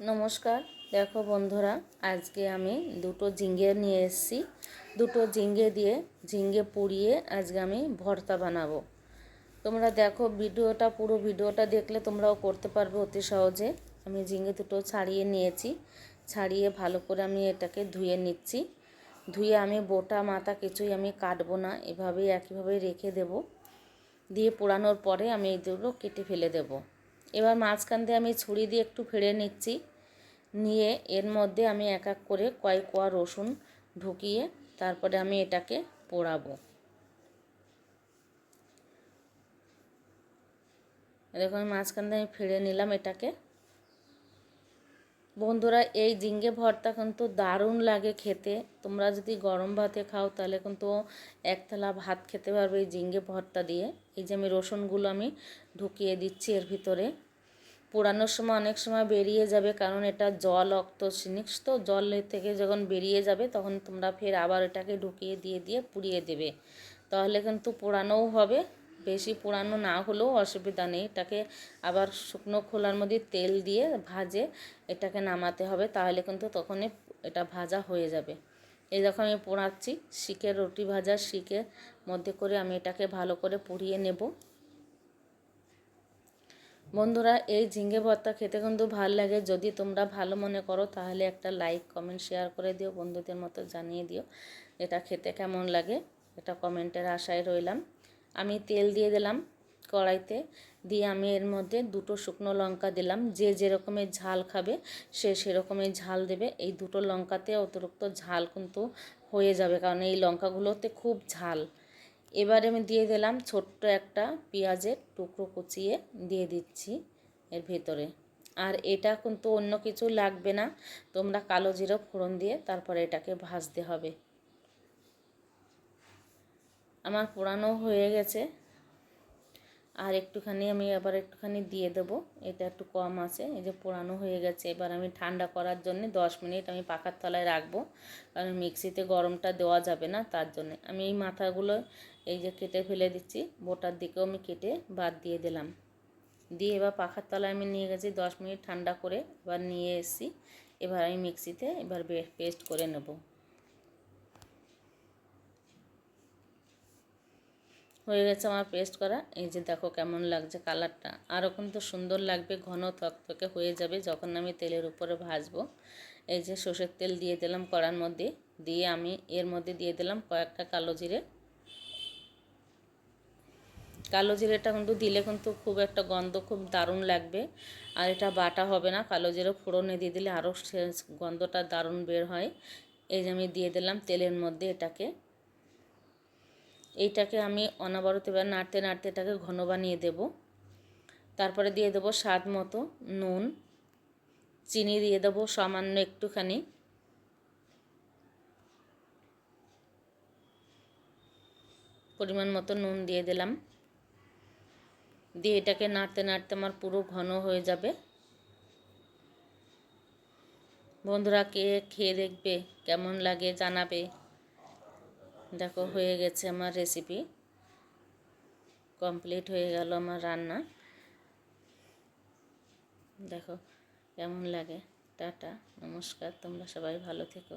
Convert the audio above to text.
নমস্কার। দেখো বন্ধুরা, আজকে আমি দুটো ঝিঙ্গে নিয়ে এসেছি। দুটো ঝিঙ্গে দিয়ে ঝিঙ্গে পুড়িয়ে আজকে আমি ভর্তা বানাবো। তোমরা দেখো ভিডিওটা, পুরো ভিডিওটা দেখলে তোমরাও করতে পারবে অতি সহজে। আমি ঝিঙ্গে দুটো ছাড়িয়ে নিয়েছি। ছাড়িয়ে ভালো করে আমি এটাকে ধুয়ে নিচ্ছি। ধুয়ে আমি বোটা, মাথা কিছুই আমি কাটবো না। এভাবেই একইভাবে রেখে দেব। দিয়ে পোড়ানোর পরে আমি এই দুটো কেটে ফেলে দেবো। এবার মাঝখান দিয়ে আমি ছুরি দিয়ে একটু ফেড়ে নিচ্ছি। নিয়ে এর মধ্যে আমি এক এক করে কয়েক কোয়া রসুন ঢুকিয়ে তারপরে আমি এটাকে পোড়াবো। আমি মাঝখান দিয়ে আমি ফেড়ে নিলাম এটাকে। বন্ধুরা, এই জিঙ্গে ভর্তা কিন্তু দারুণ লাগে খেতে। তোমরা যদি গরম ভাতে খাও, তাহলে কিন্তু এক থালা ভাত খেতে পারবে এই জিঙ্গে ভর্তা দিয়ে। এই যে আমি রসুনগুলো আমি ঢুকিয়ে দিচ্ছি এর ভিতরে। পোড়ানোর সময় অনেক সময় বেরিয়ে যাবে, কারণ এটা জল, অক্ত, সিনিক্স, তো জল থেকে যখন বেরিয়ে যাবে, তখন তোমরা ফের আবার এটাকে ঢুকিয়ে দিয়ে দিয়ে পুড়িয়ে দেবে। তাহলে কিন্তু পোড়ানোও হবে। বেশি পোড়ানো না হলেও অসুবিধা নেই। এটাকে আবার শুকনো খোলার মধ্যে তেল দিয়ে ভাজে এটাকে নামাতে হবে, তাহলে কিন্তু তখনই এটা ভাজা হয়ে যাবে। এই যখন আমি পোড়াচ্ছি শিকের রুটি ভাজা শিকের মধ্যে করে আমি এটাকে ভালো করে পুড়িয়ে নেব। বন্ধুরা, এই ঝিঙ্গে ভর্তা খেতে কিন্তু ভালো লাগে। যদি তোমরা ভালো মনে করো, তাহলে একটা লাইক, কমেন্ট, শেয়ার করে দিও, বন্ধুদের মতো জানিয়ে দিও, এটা খেতে কেমন লাগে, এটা কমেন্টের আশায় রইলাম। আমি তেল দিয়ে দিলাম কড়াইতে। দিয়ে আমি এর মধ্যে দুটো শুকনো লঙ্কা দিলাম। যে যেরকমের ঝাল খাবে, সে সেরকমের ঝাল দেবে। এই দুটো লঙ্কাতে অতিরিক্ত ঝাল কিন্তু হয়ে যাবে, কারণ এই লঙ্কাগুলোতে খুব ঝাল। এবারে আমি দিয়ে দিলাম ছোট্ট একটা পেঁয়াজের টুকরো কুচিয়ে দিয়ে দিচ্ছি এর ভেতরে। আর এটা কিন্তু অন্য কিছু লাগবে না। তোমরা কালো জিরো ফোড়ন দিয়ে তারপরে এটাকে ভাজতে হবে। আমার পোড়ানো হয়ে গেছে। আর একটুখানি আমি আবার একটুখানি দিয়ে দেবো। এটা একটু কম আছে, এই যে পোড়ানো হয়ে গেছে। এবার আমি ঠান্ডা করার জন্য দশ মিনিট আমি পাখার তলায় রাখব। কারণ মিক্সিতে গরমটা দেওয়া যাবে না তার জন্য। আমি এই মাথাগুলো এই যে কেটে ফেলে দিচ্ছি, বোটার দিকেও আমি কেটে বাদ দিয়ে দিলাম। দিয়ে এবার পাখার তলায় আমি নিয়ে গেছি দশ মিনিট ঠান্ডা করে, এবার নিয়ে এসেছি। এবার আমি মিক্সিতে এবার পেস্ট করে নেব। হয়ে গেছে আমার পেস্ট করা। এই যে দেখো কেমন লাগছে কালারটা আরও কিন্তু সুন্দর লাগবে, ঘন থকথকে হয়ে যাবে যখন আমি তেলের উপরে ভাজবো। এই যে সর্ষের তেল দিয়ে দিলাম কড়ার মধ্যে। দিয়ে আমি এর মধ্যে দিয়ে দিলাম কয়েকটা কালো জিরে। কালো জিরেটা কিন্তু দিলে কিন্তু খুব একটা গন্ধ খুব দারুণ লাগবে। আর এটা বাটা হবে না, কালো জিরে ফোড়নে দিয়ে দিলে আরও গন্ধটা দারুণ বের হয়। এই যে আমি দিয়ে দিলাম তেলের মধ্যে এটাকে। এইটাকে আমি অনাবরত এবার নাড়তে নাড়তে এটাকে ঘন বানিয়ে দেব। তারপরে দিয়ে দেবো স্বাদ মতো নুন। চিনি দিয়ে দেবো সামান্য একটুখানি। পরিমাণ মতো নুন দিয়ে দিলাম। দিয়ে এটাকে নাড়তে নাড়তে আমার পুরো ঘন হয়ে যাবে। বন্ধুরা কে খেয়ে দেখবে, কেমন লাগে জানাবে। দেখো হয়ে গেছে আমার রেসিপি কমপ্লিট হয়ে গেল আমার রান্না। দেখো কেমন লাগে। টাটা, নমস্কার, তোমরা সবাই ভালো থেকো।